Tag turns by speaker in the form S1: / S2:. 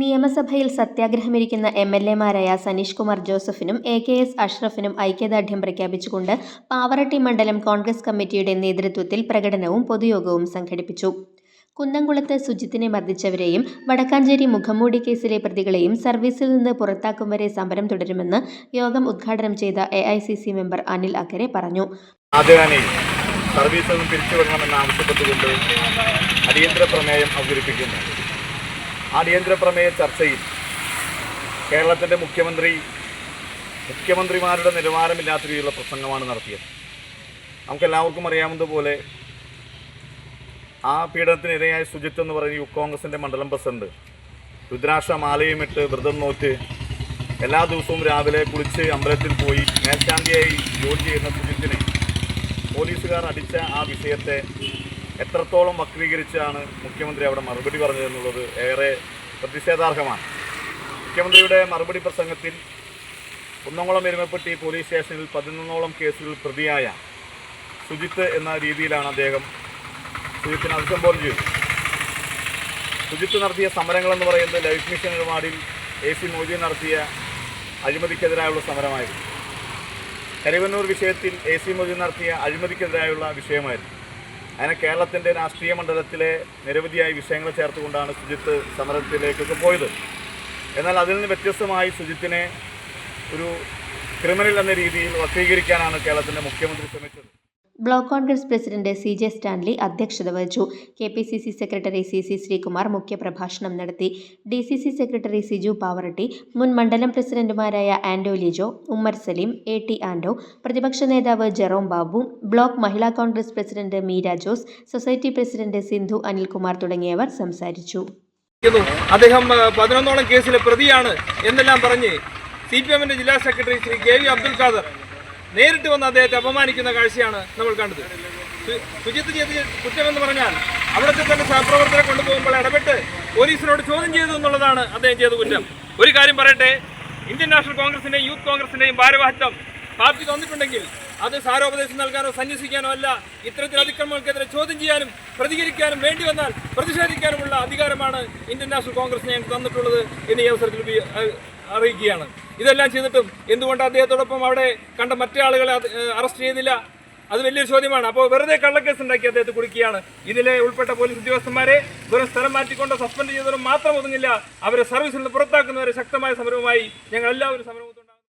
S1: നിയമസഭയിൽ സത്യാഗ്രഹമിരിക്കുന്ന M L എമാരായ സനീഷ് കുമാർ ജോസഫിനും എ കെ എസ് അഷ്റഫിനും ഐക്യദാർഢ്യം പ്രഖ്യാപിച്ചുകൊണ്ട് പാവറട്ടി മണ്ഡലം കോൺഗ്രസ് കമ്മിറ്റിയുടെ നേതൃത്വത്തിൽ പ്രകടനവും പൊതുയോഗവും സംഘടിപ്പിച്ചു. കുന്നംകുളത്ത് സുജിത്തിനെ മർദ്ദിച്ചവരെയും വടക്കാഞ്ചേരി മുഖംമൂടി കേസിലെ പ്രതികളെയും സർവീസിൽ നിന്ന് പുറത്താക്കും വരെ സമരം തുടരുമെന്ന് യോഗം ഉദ്ഘാടനം ചെയ്ത എ മെമ്പർ അനിൽ അക്കരെ പറഞ്ഞു.
S2: സർവീസിൽ നിന്ന് പിരിച്ചുവിടണമെന്ന് ആവശ്യപ്പെട്ടുകൊണ്ട് അടിയന്തര പ്രമേയം അവതരിപ്പിക്കുന്നു. അടിയന്തര പ്രമേയ ചർച്ചയിൽ കേരളത്തിന്റെ മുഖ്യമന്ത്രി മുഖ്യമന്ത്രിമാരുടെ നിലവാരമില്ലാത്ത രീതിയിലുള്ള പ്രസംഗമാണ് നടത്തിയത്. നമുക്കെല്ലാവർക്കും അറിയാവുന്നതുപോലെ ആ പീഡനത്തിനിരയായ സുജിത്ത് എന്ന് പറയുന്ന യു കോൺഗ്രസിന്റെ മണ്ഡലം പ്രസിഡന്റ് രുദ്രാക്ഷ മാലയുമിട്ട് വ്രതം നോറ്റ് എല്ലാ ദിവസവും രാവിലെ കുളിച്ച് അമ്പലത്തിൽ പോയി മേൽശാന്തിയായി ജോലി ചെയ്യുന്ന സുജിത്തിനെ പോലീസുകാർ അടിച്ച ആ വിഷയത്തെ എത്രത്തോളം വക്രീകരിച്ചാണ് മുഖ്യമന്ത്രി അവിടെ മറുപടി പറഞ്ഞതെന്നുള്ളത് ഏറെ പ്രതിഷേധാർഹമാണ്. മുഖ്യമന്ത്രിയുടെ മറുപടി പ്രസംഗത്തിൽ കുന്നംകുളം എരുമപ്പെട്ടി പോലീസ് സ്റ്റേഷനിൽ പതിനൊന്നോളം കേസുകൾ പ്രതിയായ സുജിത്ത് എന്ന രീതിയിലാണ് അദ്ദേഹം സുജിത്തിനെ അഭിസംബോധന ചെയ്തത്. സുജിത്ത് നടത്തിയ സമരങ്ങളെന്ന് പറയുന്നത് ലൈഫ് മിഷൻ ഇടപാടിൽ എ സി മോദി നടത്തിയ അഴിമതിക്കെതിരായുള്ള സമരമായിരുന്നു. കരുവന്നൂർ വിഷയത്തിൽ എ സി മോദി നടത്തിയ അഴിമതിക്കെതിരായുള്ള വിഷയമായിരുന്നു. അങ്ങനെ കേരളത്തിന്റെ രാഷ്ട്രീയ മണ്ഡലത്തിലെ നിരവധിയായ വിഷയങ്ങൾ ചേർത്തുകൊണ്ടാണ് സുജിത്ത് സമരത്തിലേക്കൊക്കെ പോയത്. എന്നാൽ അതിൽ നിന്ന് വ്യത്യസ്തമായി സുജിത്തിനെ ഒരു ക്രിമിനൽ എന്ന രീതിയിൽ വക്രീകരിക്കാനാണ് കേരളത്തിന്റെ മുഖ്യമന്ത്രി ശ്രമിച്ചത്.
S1: Block Congress president C J Stanley അധ്യക്ഷത വഹിച്ചു. K P C C secretary C C Sreekumar മുഖ്യപ്രഭാഷണം നടത്തി. D C C secretary Siju Pavaratty മുൻ മണ്ഡലം പ്രസിഡന്റുമാരായ ആൻഡോ ലിജോ ഉമ്മർ സലീം എ ടി ആൻഡോ പ്രതിപക്ഷ നേതാവ് Jerome Babu block Mahila Congress president Meera Jose society president Sindhu Anilkumar തുടങ്ങിയവർ സംസാരിച്ചു.
S3: അദ്ദേഹം പതിനൊന്നോളം കേസിലെ പ്രതിയാണ് എന്നെല്ലാം പറഞ്ഞ് സി പി എമ്മിന്റെ ജില്ലാ secretary Shri K V Abdul Khader നേരിട്ട് വന്ന് അദ്ദേഹത്തെ അപമാനിക്കുന്ന കാഴ്ചയാണ് നമ്മൾ കണ്ടത്. ശുചിത്വ ചെയ്ത് കുറ്റമെന്ന് പറഞ്ഞാൽ അവിടുത്തെ തന്നെ സഹപ്രവർത്തകരെ കൊണ്ടുപോകുമ്പോൾ ഇടപെട്ട് പോലീസിനോട് ചോദ്യം ചെയ്തു എന്നുള്ളതാണ് അദ്ദേഹം ചെയ്ത കുറ്റം. ഒരു കാര്യം പറയട്ടെ ഇന്ത്യൻ നാഷണൽ കോൺഗ്രസിന്റെയും യൂത്ത് കോൺഗ്രസിന്റെയും ഭാരവാഹിത്വം പാർട്ടി തന്നിട്ടുണ്ടെങ്കിൽ അത് സാരോപദേശം നൽകാനോ സന്യസിക്കാനോ അല്ല ഇത്തരത്തിൽ അതിക്രമങ്ങൾക്കെതിരെ ചോദ്യം ചെയ്യാനും പ്രതികരിക്കാനും വേണ്ടി വന്നാൽ പ്രതിഷേധിക്കാനുമുള്ള അധികാരമാണ് ഇന്ത്യൻ നാഷണൽ കോൺഗ്രസ് ഞാൻ തന്നിട്ടുള്ളത് എന്ന് ഈ അവസരത്തിൽ അറിയിക്കുകയാണ്. ഇതെല്ലാം ചെയ്തിട്ടും എന്തുകൊണ്ട് അദ്ദേഹത്തോടൊപ്പം അവിടെ കണ്ട മറ്റേ ആളുകളെ അറസ്റ്റ് ചെയ്തില്ല? അത് വലിയൊരു ചോദ്യമാണ്. അപ്പോൾ വെറുതെ കള്ളക്കേസ് ഉണ്ടാക്കി അദ്ദേഹത്തെ കുടിക്കുകയാണ് ഇതിലെ ഉൾപ്പെട്ട പോലീസ് ഉദ്യോഗസ്ഥന്മാരെ വെറും സ്ഥലം മാറ്റിക്കൊണ്ട് സസ്പെൻഡ് ചെയ്തവരും മാത്രം ഒതുങ്ങില്ല. അവരെ സർവീസിൽ നിന്ന് പുറത്താക്കുന്നവരെ ശക്തമായ സമരവുമായി ഞങ്ങൾ എല്ലാവരും സമരം